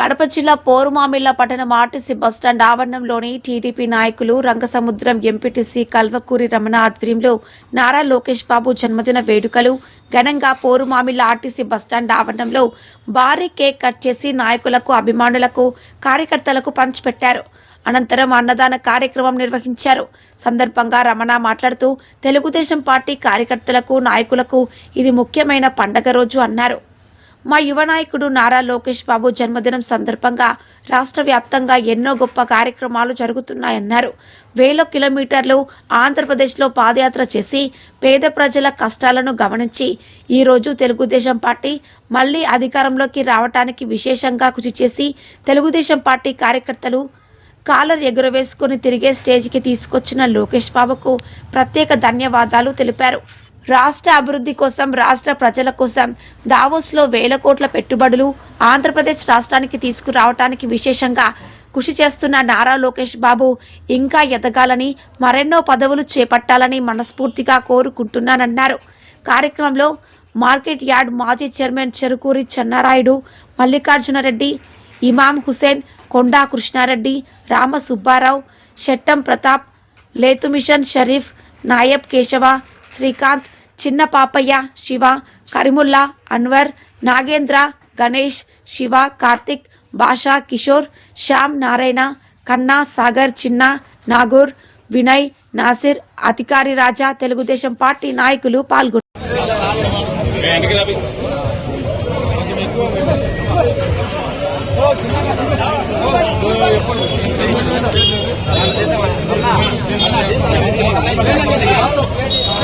కడప జిల్లా పోరుమామిళ్ళ పట్టణం RTC bus stand ఆవరణంలోని TDP నాయకులు రంగసముద్రం ఎంపీటీసీ కల్వకూరి రమణ ఆధ్వర్యంలో నారా లోకేష్ బాబు జన్మదిన వేడుకలు. ఘనంగా పోరుమామిళ్ళ ఆర్టీసీ బస్టాండ్ ఆవరణంలో భారీ కేక్ కట్ చేసి నాయకులకు అభిమానులకు కార్యకర్తలకు పంచిపెట్టారు అనంతరం అన్నదాన కార్యక్రమం నిర్వహించారు. సందర్భంగా రమణ మాట్లాడుతూ తెలుగుదేశం పార్టీ కార్యకర్తలకు నాయకులకు ఇది ముఖ్యమైన పండగ రోజు అన్నారు. మా యువ నాయకుడు నారా లోకేష్ బాబు జన్మదినం సందర్భంగా రాష్ట్ర వ్యాప్తంగా ఎన్నో గొప్ప కార్యక్రమాలు జరుగుతున్నాయన్నారు. వేల కిలోమీటర్లు ఆంధ్రప్రదేశ్లో పాదయాత్ర చేసి పేద ప్రజల కష్టాలను గమనించి ఈరోజు తెలుగుదేశం పార్టీ మళ్ళీ అధికారంలోకి రావటానికి విశేషంగా కృషి చేసి తెలుగుదేశం పార్టీ కార్యకర్తలు కాలర్ ఎగురవేసుకుని తిరిగే స్టేజ్కి తీసుకొచ్చిన లోకేష్ బాబుకు ప్రత్యేక ధన్యవాదాలు తెలిపారు. రాష్ట్ర అభివృద్ధి కోసం రాష్ట్ర ప్రజల కోసం దావోస్లో వేల కోట్ల పెట్టుబడులు ఆంధ్రప్రదేశ్ రాష్ట్రానికి తీసుకురావటానికి విశేషంగా కృషి చేస్తున్న నారా లోకేష్ బాబు ఇంకా ఎదగాలని మరెన్నో పదవులు చేపట్టాలని మనస్ఫూర్తిగా కోరుకుంటున్నానన్నారు. కార్యక్రమంలో మార్కెట్ యార్డ్ మాజీ చైర్మన్ చెరుకూరి చెన్నారాయుడు మల్లికార్జునరెడ్డి ఇమాం హుసేన్ కొండా కృష్ణారెడ్డి రామ సుబ్బారావు శెట్టం ప్రతాప్ లేతుమిషన్ షరీఫ్ నాయబ్ కేశవ శ్రీకాంత్ చిన్న పాపయ్య శివ కరిముల్లా అన్వర్ నాగేంద్ర గణేష్ శివ కార్తిక్ భాషా కిషోర్ శ్యామ్ నారాయణ కన్నా సాగర్ చిన్న నాగూర్ వినయ్ నాసిర్ అధికారి రాజా తెలుగుదేశం పార్టీ నాయకులు పాల్గొన్నారు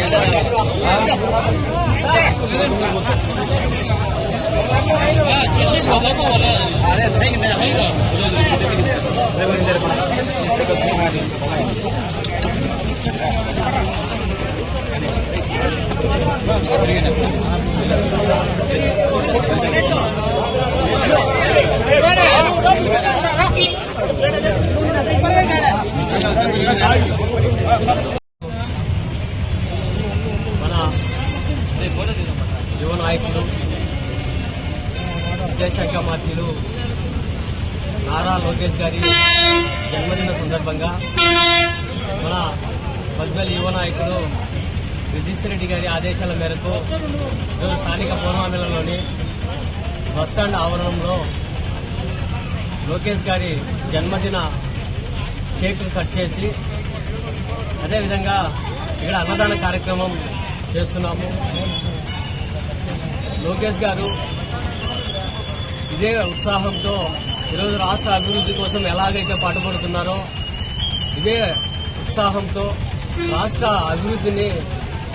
గంట మన యువ నాయకులు విద్యాశాఖ మంత్రులు నారా లోకేష్ గారి జన్మదిన సందర్భంగా మన పద్మల యువ నాయకుడు రెడ్డి గారి ఆదేశాల మేరకు ఈరోజు స్థానిక పూర్వామిలలోని బస్టాండ్ ఆవరణంలో లోకేష్ గారి జన్మదిన కేకులు కట్ చేసి అదేవిధంగా ఇక్కడ అన్నదాన కార్యక్రమం చేస్తున్నాము. లోకేష్ గారు ఇదే ఉత్సాహంతో ఈరోజు రాష్ట్ర అభివృద్ధి కోసం ఎలాగైతే పాటుపడుతున్నారో ఇదే ఉత్సాహంతో రాష్ట్ర అభివృద్ధిని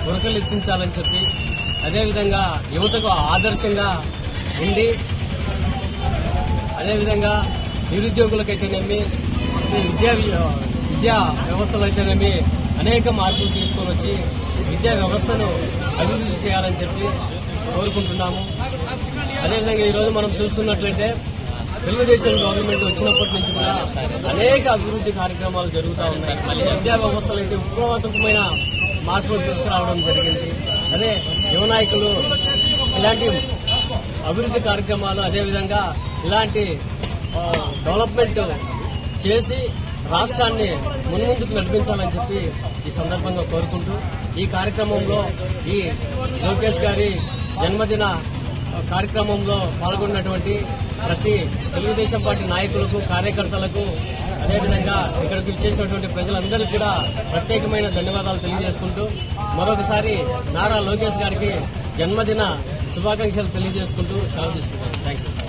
ఉరకలెత్తించాలని చెప్పి అదేవిధంగా యువతకు ఆదర్శంగా ఉండి అదేవిధంగా నిరుద్యోగులకైతేనేమి విద్యా విద్యా వ్యవస్థలు అయితేనేమి అనేక మార్పులు తీసుకొని వచ్చి విద్యా వ్యవస్థను అభివృద్ధి చేయాలని చెప్పి కోరుకుంటున్నాము. అదేవిధంగా ఈరోజు మనం చూస్తున్నట్లయితే తెలుగుదేశం గవర్నమెంట్ వచ్చినప్పటి నుంచి కూడా అనేక అభివృద్ధి కార్యక్రమాలు జరుగుతూ ఉన్నాయి. విద్యా వ్యవస్థలు అయితే విప్లవాత్మకమైన మార్పులు తీసుకురావడం జరిగింది. అదే యువ నాయకులు ఇలాంటి అభివృద్ధి కార్యక్రమాలు అదేవిధంగా ఇలాంటి డెవలప్మెంట్ చేసి రాష్ట్రాన్ని మున్ముందుకు నడిపించాలని చెప్పి ఈ సందర్భంగా కోరుకుంటూ ఈ కార్యక్రమంలో ఈ లోకేష్ గారి జన్మదిన కార్యక్రమంలో పాల్గొన్నటువంటి ప్రతి తెలుగుదేశం పార్టీ నాయకులకు కార్యకర్తలకు అదేవిధంగా ఇక్కడికి చేసినటువంటి ప్రజలందరికీ కూడా ప్రత్యేకమైన ధన్యవాదాలు తెలియజేసుకుంటూ మరొకసారి నారా లోకేష్ గారికి జన్మదిన శుభాకాంక్షలు తెలియజేసుకుంటూ సెలవు తీసుకుంటాను. Thank you